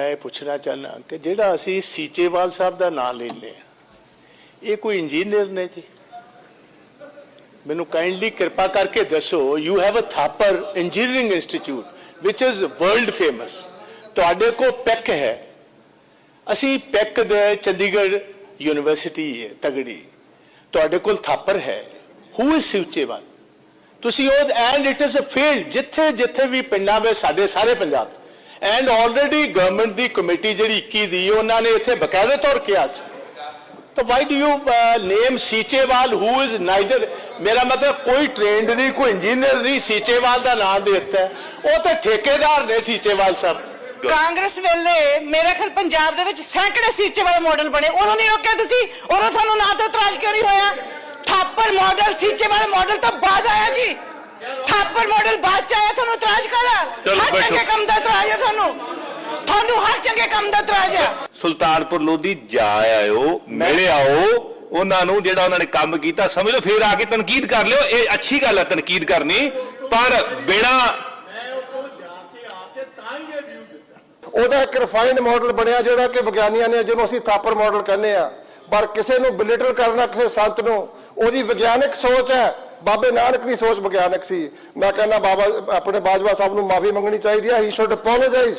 ਮੈਂ ਪੁੱਛਣਾ ਚਾਹੁੰਦਾ ਕਿ ਜਿਹੜਾ ਅਸੀਂ ਸੀਚੇਵਾਲ ਸਾਹਿਬ ਦਾ ਨਾਮ ਲੈਂਦੇ ਹਾਂ ਇਹ ਕੋਈ ਇੰਜੀਨੀਅਰ ਨੇ ਜੀ? ਮੈਨੂੰ ਕਾਈਂਡਲੀ ਕਿਰਪਾ ਕਰਕੇ ਦੱਸੋ you have a Thapar engineering institute which is world famous ਤੁਹਾਡੇ ਕੋਲ ਪੈਕ ਹੈ। ਅਸੀਂ ਪੈਕ ਦੇ ਚੰਡੀਗੜ੍ਹ ਯੂਨੀਵਰਸਿਟੀ ਹੈ, ਤਗੜੀ। ਤੁਹਾਡੇ ਕੋਲ ਥਾਪਰ ਹੈ। Who is Seechewal? ਤੁਸੀਂ ਉਹ and it is a field ਜਿੱਥੇ ਜਿੱਥੇ ਵੀ ਪਿੰਡਾਂ ਵਿੱਚ ਸਾਡੇ ਸਾਰੇ ਪੰਜਾਬ ਐਂਡ ਆਲਰੇਡੀ ਗਵਰਨਮੈਂਟ ਦੀ ਕਮੇਟੀ ਜਿਹੜੀ 21 ਦੀ ਉਹਨਾਂ ਨੇ ਇੱਥੇ ਬਕਾਇਦੇ ਤੌਰ ਕਿਹਾ ਸੀ। ਤਾਂ why do you name Seechewal who is neither ਮੇਰਾ ਮਤਲਬ ਕੋਈ ਟ੍ਰੇਨਡ ਨਹੀਂ ਕੋਈ ਇੰਜੀਨੀਅਰ ਨਹੀਂ ਸੀਚੇਵਾਲ ਦਾ ਨਾਮ ਦੇ ਦਿੱਤਾ। ਉਹ ਤਾਂ ਠੇਕੇਦਾਰ ਨੇ ਸੀਚੇਵਾਲ ਸਾਹਿਬ ਕਾਂਗਰਸ ਵੇਲੇ ਮੇਰੇ ਖਿਆਲ ਪੰਜਾਬ ਦੇ ਵਿੱਚ ਸੈਂਕੜੇ ਸੀਚੇ ਵਾਲੇ ਮਾਡਲ ਬਣੇ। ਉਦੋਂ ਨਹੀਂ ਰੋਕਿਆ ਤੁਸੀਂ ਉਦੋਂ ਤੁਹਾਨੂੰ ਨਾ ਤੋਂ ਇਤਰਾਜ਼ ਕਿਉਂ ਨਹੀਂ ਹੋਇਆ? ਥਾਪਰ ਮਾਡਲ ਸੀਚੇ ਵਾਲੇ ਮਾਡਲ ਤਾਂ ਬਾਅਦ ਆਇਆ ਜੀ। ਥਾਪਰ ਮਾਡਲ ਬਾਅਦ ਚ ਆਇਆ ਤੁਹਾਨੂੰ ਇਤਰਾਜ਼ ਚਲੋ ਹਰ ਬੈਠੋ। ਚੰਗੇ ਕੰਮ ਦਾ ਤੁਹਾਨੂੰ ਹਰ ਚੰਗੇ ਕੰਮ ਦਾ ਇਤਰਾਜ਼ ਹੈ ਸੁਲਤਾਨਪੁਰ ਲੋਧੀ ਜਾ ਆਇਓ ਮਿਲ ਆਓ ਉਹਨਾਂ ਨੂੰ ਜਿਹੜਾ ਉਹਨਾਂ ਨੇ ਕੰਮ ਕੀਤਾ ਸਮਝ ਲਓ ਫੇਰ ਆ ਕੇ ਤਨਕੀਦ ਕਰ ਲਿਓ ਇਹ ਅੱਛੀ ਗੱਲ ਹੈ ਤਨਕੀਦ ਕਰਨੀ ਪਰ ਬਿਨਾ ਉਹਦਾ ਇੱਕ ਰਿਫਾਈਨਡ ਮਾਡਲ ਬਣਿਆ ਜਿਹੜਾ ਕਿ ਵਿਗਿਆਨੀਆਂ ਨੇ ਜਿਹਨੂੰ ਅਸੀਂ ਥਾਪਰ ਮਾਡਲ ਕਹਿੰਦੇ ਆ। ਪਰ ਕਿਸੇ ਨੂੰ ਬਿਲਿਟਲ ਕਰਨਾ ਕਿਸੇ ਸੰਤ ਨੂੰ ਉਹਦੀ ਵਿਗਿਆਨਕ ਸੋਚ ਹੈ। ਬਾਬੇ ਨਾਨਕ ਦੀ ਸੋਚ ਵਿਗਿਆਨਕ ਸੀ। ਮੈਂ ਕਹਿੰਦਾ ਬਾਬਾ ਆਪਣੇ ਬਾਜਵਾ ਸਾਹਿਬ ਨੂੰ ਮਾਫੀ ਮੰਗਣੀ ਚਾਹੀਦੀ ਹੈ ਹੀ ਸ਼ੁੱਡ ਅਪੋਲੋਜਾਈਜ਼